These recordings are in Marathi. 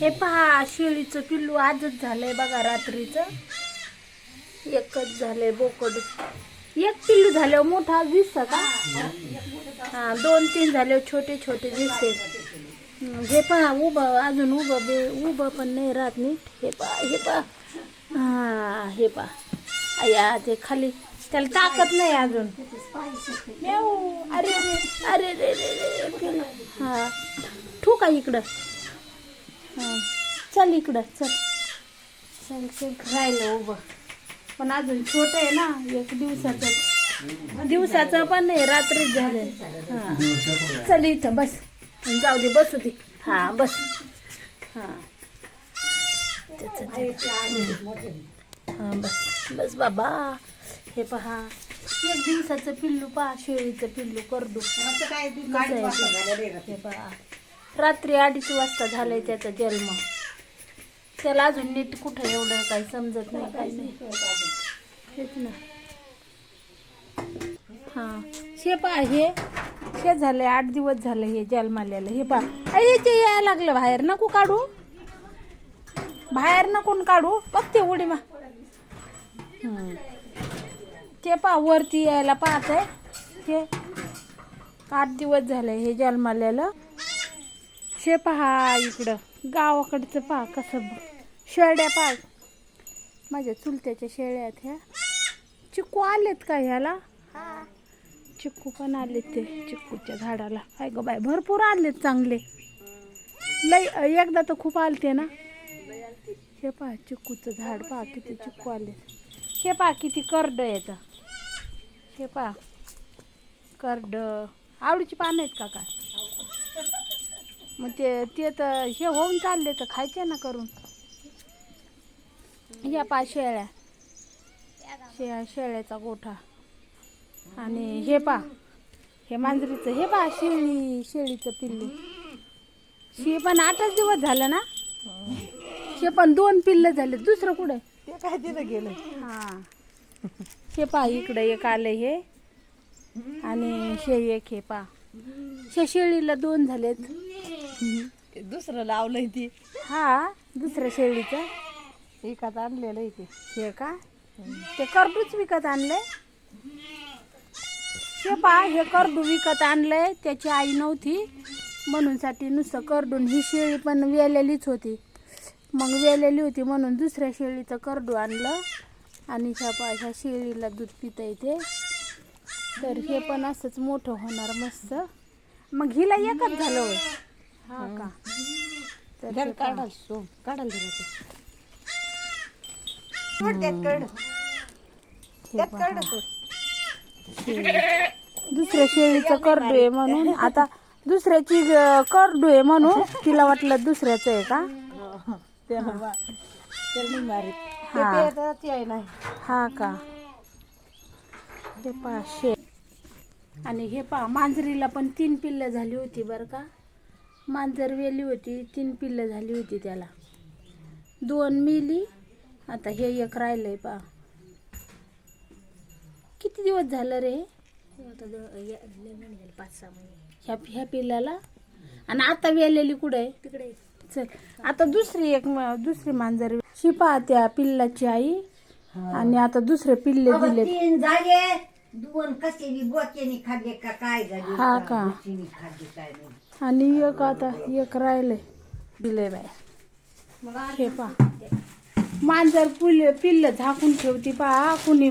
हे पहा शेळीचं पिल्लू आजच झालंय बघा रात्रीचं. एकच झालंय बोकड. एक पिल्लू झाल्यावर मोठा दिसत का? हा दोन तीन झाल्यावर छोटे छोटे दिसते हे पहा उभं अजून उभं बे उभं पण नाही राहत नीट. हे पहा हे पहा. हा हे पहा. अया ते खाली. त्याला ताकद नाही अजून. अरे अरे अरे अरे रे रे हा. ठू का इकडं. चल इकडं चल. चल चल राहिलं उभं. पण अजून छोट आहे ना एक दिवसाचं. दिवसाचं पण नाही रात्रीच झालं हा. चल इथं बस. जाऊ दे बसू दे. हा बस. हा. हा बस. बस बाबा. हे पहा. एक दिवसाचं पिल्लू पहा शेळीचं पिल्लू करडू. ते? हे पहा. रात्री अडीच वाजता झालंय त्याचा जन्म. त्याला अजून नीट कुठं एवढं काही समजत नाही काही नाही. हेच ना. हा. हे पहा हे हे झालंय आठ दिवस झाले हे जन्माल्याला हे अरे ते यायला लागलं बाहेर. नको काढू. बाहेर नको काढू. बघते उडी मा. ते पहा वरती यायला पाहत आहे हे आठ दिवस झाले हे जन्माल्याला शे पहा इकडं. गावाकडचं पहा कसं शेळ्या पहा माझ्या चुलत्याच्या शेळ्या आहेत ह्या. चिक्कू आलेत का ह्याला? चिक्कू पण आलेत ते चिक्कूच्या झाडाला. काय ग बाय भरपूर आलेत चांगले. लय एकदा तर खूप आलते ना. हे पहा चिक्कूचं झाड पहा किती चिक्कू आले हे पहा किती करड येतं हे पहा. करड. आवडीची पानं आहेत का काय? मग ते ते तर हे होऊन चालले तर खायचे ना करून. या पा शेळ्या. शेळ्या शेळ्याचा गोठा. आणि हे पा हे मांजरीचं हे पा शेळी शेळीचं पिल्लू. शे पण आठच दिवस झालं ना? हे पण दोन पिल्ल झाले दुसरं कुठे? ते काय तिथं गेलं? हा. हे पा इकडं एक आलं हे. आणि शेळी एक हे पा. शे शेळीला दोन झालेत. दुसरं लावलंय ती. हा दुसऱ्या शेळीचं. एकात आणलेलं आहे ते. हे का? ते करडूच विकत आणलंय? हे पा हे करडू विकत आणलंय. त्याची आई नव्हती. म्हणून साठी नुसतं करडून ही शेळी पण वेलेलीच होती. मग वेलेली होती म्हणून दुसऱ्या शेळीचं करडू आणलं. आणि ह्या पा ह्या शेळीला दूध पिता येते. तर हे पण असंच मोठं होणार मस्त. मग हिला एकच झालं होय. हा का? तर पहा. काढाल सो काढाल सोड त्यात कड. त्यात कड सोड. दुसऱ्या शेळीचं करडू आहे म्हणून. आता दुसऱ्याची ग- करडू आहे म्हणून तिला वाटलं दुसऱ्याचं आहे का? मारित ते हा. नाही. हा का? हे पहा शे आणि हे पहा मांजरीला पण तीन पिल्लं झाली होती बरं का? मांजर वेली होती तीन पिल्लं झाली होती त्याला. दोन मिली आता हे एक राहिलंय पहा. किती दिवस झालं रे? पाच सहा महिने. ह्या ह्या पिल्लाला आणि आता वेलेली कुठे आहे? तिकडे. चल आता दुसरी एक म- दुसरी मांजर. शिपा त्या पिल्लाची आई. आणि आता दुसरे पिल्ले दिले तीन झाले. दोन बोचेने खाल्ले का काय झाले? हा का? कशाने खाल्ले काय नाही. आणि एक आता एक राहिले दिले बाय हे पा मांजर पुले पिल्ल झाकून ठेवती पा कुणी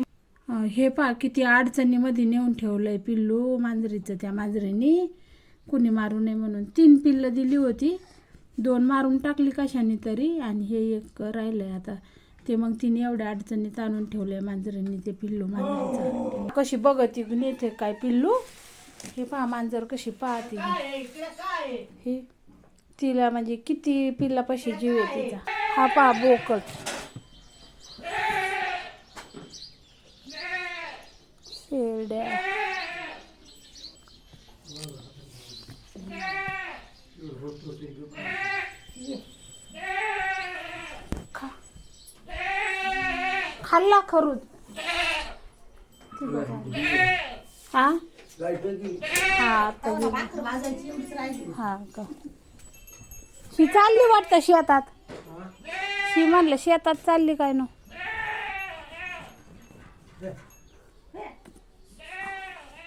हे पा किती अडचणीमध्ये नेऊन ठेवलंय पिल्लू मांजरीचं त्या मांजरीनी. कुणी मारू नये म्हणून. तीन पिल्लं दिली होती. दोन मारून टाकली कशाने तरी आणि हे एक राहिलंय आता. ते मग तिने एवढ्या अडचणीत आणून ठेवलंय मांजरीने ते पिल्लू मांजरीचं. कशी बघत नेते काय पिल्लू? हे पहा मांजर कशी पाहते हे तिला म्हणजे किती पिल्लापाशी जीव आहे तिचा. हा पहा बोकट शेरड्या खा. खाल्ला खरूच. हा? हा आता हा का? ती चालली वाटतं शेतात. शी म्हणलं शेतात चालली काय ना?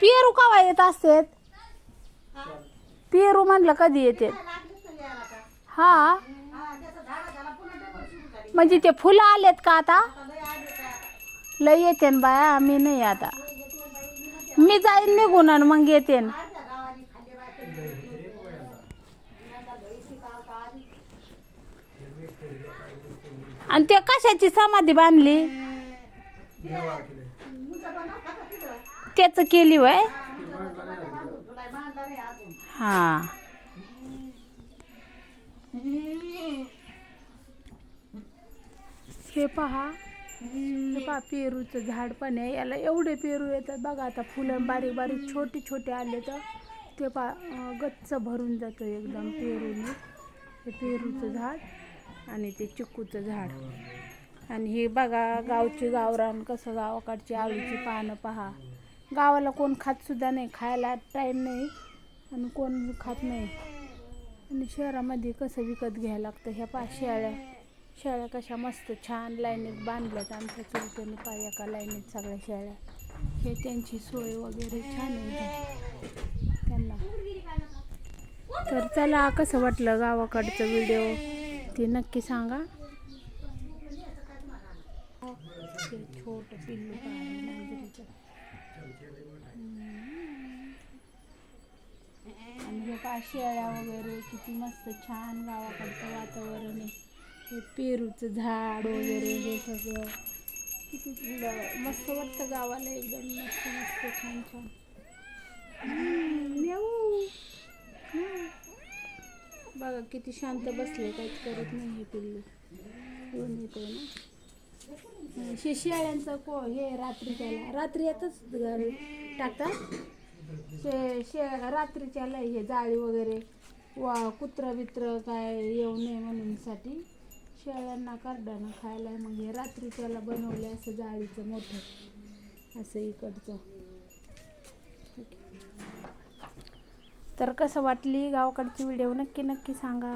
पेरू कवा येत असते पेरू म्हणलं कधी येते? हा. म्हणजे ते फुलं आलेत का आता? लय येते बाया मी नाही आता. मी जाईन निघून आणि मग येते आणि ते कशाची समाधी बांधली? त्याच केली वय? हा. हे पहा. हे पहा पेरूचं झाड पण आहे. याला एवढे पेरू येतात बघा आता फुलं बारीक बारीक छोटे छोटे आले तर ते पा गच्च भरून जातं एकदम पेरूने. हे पेरूचं झाड आणि ते चिक्कूचं झाड. आणि हे बघा गावची गावरान कसं गावाकडची आळूची पानं पहा. गावाला कोण खातसुद्धा नाही खायला टाईम नाही आणि कोण खात नाही. आणि शहरामध्ये कसं विकत घ्यायला लागतं? ह्या पा शेळ्या शेळ्या कशा मस्त छान लाईनीत बांधल्यात आमच्या चुलत्याने पाय एका लाईनीत सगळ्या शेळ्या. हे त्यांची सोय वगैरे छान आहे. त्यांना. तर चला कसं वाटलं गावाकडचं व्हिडिओ ते नक्की सांगा. ते छोटं पिल्लू पाहिजे आणि हे पहा शेळ्या वगैरे किती मस्त छान गावाकडचं वातावरण आहे. हे पेरूचं झाड वगैरे हे सगळं. किती मस्त वाटतं गावाला एकदम. मस्त मस्त छान छान. बघा किती शांत बसले काहीच करत नाही हे पिल्लू. येऊन येते ना? शे शेळ्यांचं को हे रात्रीच्याला रात्री येतच घर टाकतात. शे शे रात्रीच्याला हे जाळी वगैरे वा कुत्र बित्र काय येऊ नये म्हणूनसाठी शेळ्यांना करडानं खायला मग हे रात्रीच्याला बनवलं असं जाळीचं मोठं. असं इकडचं. तर कसं वाटली गावाकडची व्हिडिओ? नक्की नक्की सांगा.